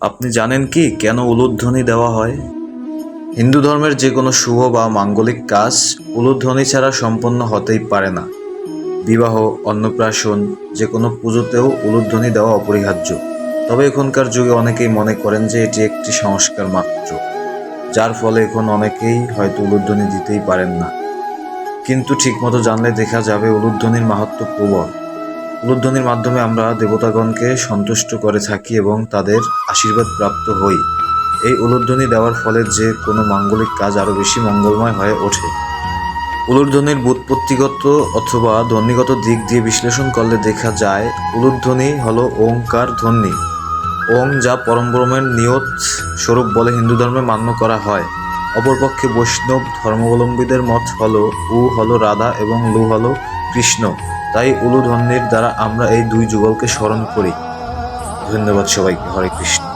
আপনি জানেন কি কেন উলুধ্বনি দেওয়া হয়? হিন্দু ধর্মের যে কোনো শুভ বা মাঙ্গলিক কাজ উলুধ্বনি ছাড়া সম্পন্ন হতেই পারে না। বিবাহ, অন্নপ্রাশন যে কোনো পুজোতেও উলুধ্বনি দেওয়া অপরিহার্য। তবে এখনকার যুগে অনেকেই মনে করেন যে এটি একটি সংস্কার মাত্র, যার ফলে এখন অনেকেই হয়তো উলুধ্বনি দিতেই পারেন না। কিন্তু ঠিকমতো জানলে দেখা যাবে উলুধ্বনির মাহাত্ম প্রবল। উলুধ্বনির মাধ্যমে আমরা দেবতাগণকে সন্তুষ্ট করে থাকি এবং তাদের আশীর্বাদ প্রাপ্ত হই। এই উলুধ্বনি দেওয়ার ফলে যে কোনো মাঙ্গলিক কাজ আরও বেশি মঙ্গলময় হয়ে ওঠে। উলুধ্বনির ব্যুৎপত্তিগত অথবা ধ্বনিগত দিক দিয়ে বিশ্লেষণ করলে দেখা যায়, উলুধ্বনি হল ওঙ্কার ধ্বনি। ওং যা পরমব্রহ্মের নিয়ত স্বরূপ বলে হিন্দু ধর্মে মান্য করা হয়। অপরপক্ষে বৈষ্ণব ধর্মাবলম্বীদের মত হলো, উ হলো রাধা এবং লু হলো কৃষ্ণ। তাই উলুধ্বনির দ্বারা আমরা এই দুই যুগলকে স্মরণ করি। ধন্যবাদ সবাইকে। হরে কৃষ্ণ।